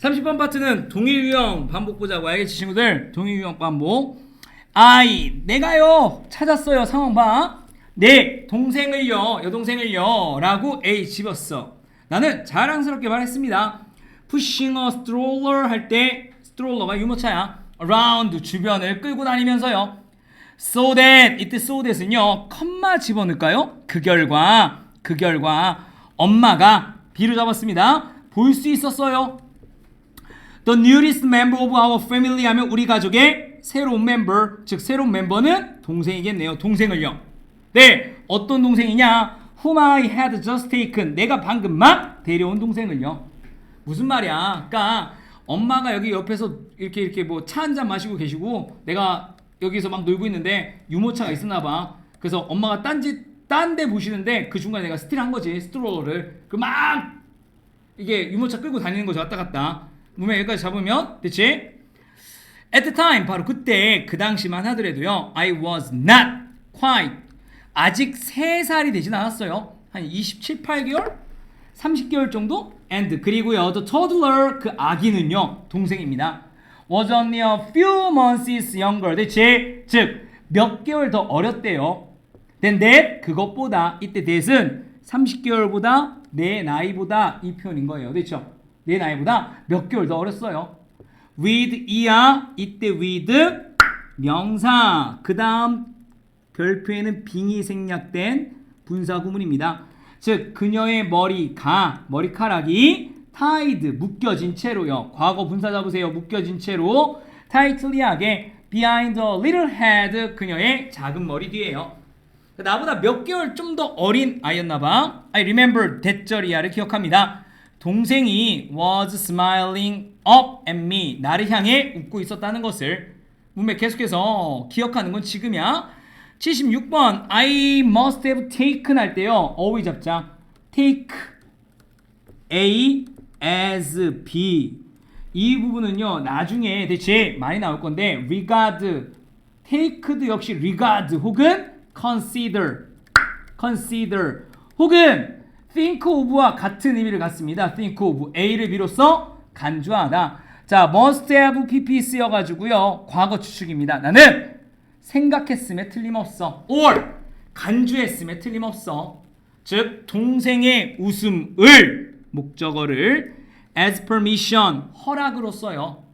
30번 파트는 동일 유형 반복 보자고 알겠지 친구들? 동일 유형 반복. I 내가요 찾았어요 상황 봐. 내 동생을요 여동생을요 라고 A 집었어. 나는 자랑스럽게 말했습니다. Pushing a stroller 할때 스트롤러가 유모차야. Around 주변을 끌고 다니면서요. So that 이때 so that은요 컴마 집어넣을까요? 그 결과 그 결과 엄마가 비를 잡았습니다. 볼 수 있었어요. The newest member of our family 하면 우리 가족의 새로운 멤버, 즉 새로운 멤버는 동생이겠네요. 동생을요. 네, 어떤 동생이냐? Whom I had just taken. 내가 방금 막 데려온 동생을요. 무슨 말이야? 그러니까 엄마가 여기 옆에서 이렇게 이렇게 뭐 차 한 잔 마시고 계시고 내가 여기서 막 놀고 있는데 유모차가 있었나 봐. 그래서 엄마가 딴짓 딴 데 보시는데 그 중간에 내가 스틸한 거지 스트롤러를 그 막 이게 유모차 끌고 다니는 거죠 왔다 갔다 몸에 여기까지 잡으면 됐지? At the time 바로 그때 그 당시만 하더라도요 I was not quite 아직 3살이 되진 않았어요 한 27, 8개월? 30개월 정도? And 그리고요 the toddler 그 아기는요 동생입니다 was only a few months younger 됐지? 즉몇 개월 더 어렸대요 then that 그것보다 이때 that은 30개월보다 내 나이보다 이 표현인 거예요. 그렇죠? 내 나이보다 몇 개월 더 어렸어요. with 이야 이때 with 명사 그 다음 별표에는 빙이 생략된 분사 구문입니다. 즉 그녀의 머리가 머리카락이 tied 묶여진 채로요. 과거 분사 잡으세요. 묶여진 채로 tightly하게 behind a little head 그녀의 작은 머리 뒤에요. 나보다 몇 개월 좀 더 어린 아이였나봐. I remember 대절이야를 기억합니다. 동생이 was smiling up at me. 나를 향해 웃고 있었다는 것을 문맥 계속해서 기억하는 건 지금이야. 76번 I must have taken 할 때요. 어휘 잡자. take A as B 이 부분은요 나중에 대체 많이 나올 건데 regard take도 역시 regard 혹은 consider consider 혹은 think of와 같은 의미를 갖습니다. think of A를 비로소 간주하다. 자, must have PP 쓰여가지고요. 과거 추측입니다. 나는 생각했음에 틀림없어. or 간주했음에 틀림없어. 즉 동생의 웃음을 목적어를 as permission 허락으로 써요.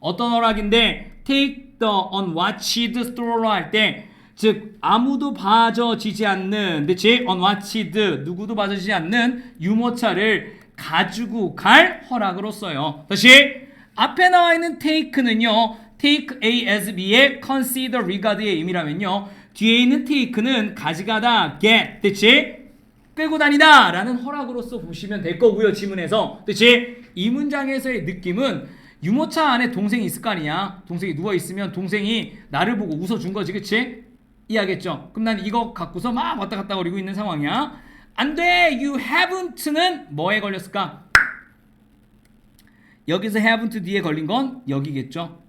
어떤 허락인데 take the unwatched stroller 할때 즉 아무도 봐줘지지 않는 그치 unwatched 누구도 봐줘지지 않는 유모차를 가지고 갈 허락으로 써요. 다시 앞에 나와 있는 take는요. take A as B의 consider regard의 의미라면요. 뒤에 있는 take는 가져가다 get 그치 끌고 다니다 라는 허락으로서 보시면 될 거고요 지문에서 그치 이 문장에서의 느낌은 유모차 안에 동생이 있을 거 아니야 동생이 누워 있으면 동생이 나를 보고 웃어준 거지 그치 이해하겠죠? 그럼 난 이거 갖고서 막 왔다 갔다 거리고 있는 상황이야. 안 돼! You haven't는 뭐에 걸렸을까? 여기서 haven't 뒤에 걸린 건 여기겠죠?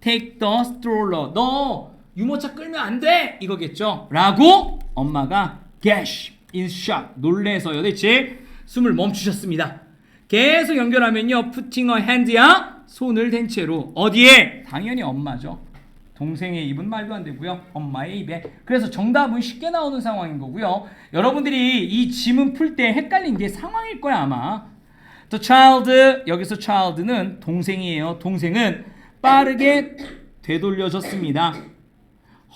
Take the stroller. 너 유모차 끌면 안 돼! 이거겠죠? 라고 엄마가 gash in shock 놀래서요 대체 숨을 멈추셨습니다. 계속 연결하면요 putting a hand야 손을 댄 채로. 어디에? 당연히 엄마죠 동생의 입은 말도 안 되고요. 엄마의 입에. 그래서 정답은 쉽게 나오는 상황인 거고요. 여러분들이 이 지문 풀 때 헷갈린 게 상황일 거야 아마. The child 여기서 child는 동생이에요. 동생은 빠르게 되돌려졌습니다.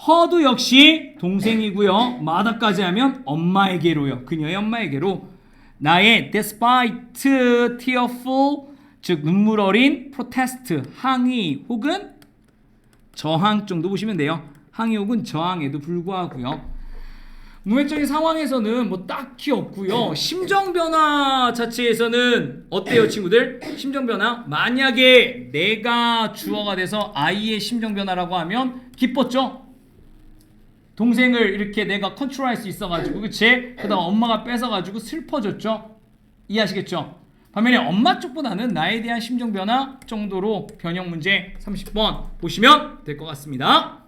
허도 역시 동생이고요. 마다까지 하면 엄마에게로요. 그녀의 엄마에게로. 나의 despite tearful 즉 눈물 어린 protest 항의 혹은 저항 정도 보시면 돼요. 항의 혹은 저항에도 불구하고요. 문맥적인 상황에서는 뭐 딱히 없고요. 심정 변화 자체에서는 어때요, 친구들? 심정 변화? 만약에 내가 주어가 돼서 아이의 심정 변화라고 하면 기뻤죠? 동생을 이렇게 내가 컨트롤할 수 있어가지고 그치? 그다음 엄마가 뺏어가지고 슬퍼졌죠? 이해하시겠죠? 반면에 엄마 쪽보다는 나에 대한 심정 변화 정도로 변형 문제 30번 보시면 될 것 같습니다.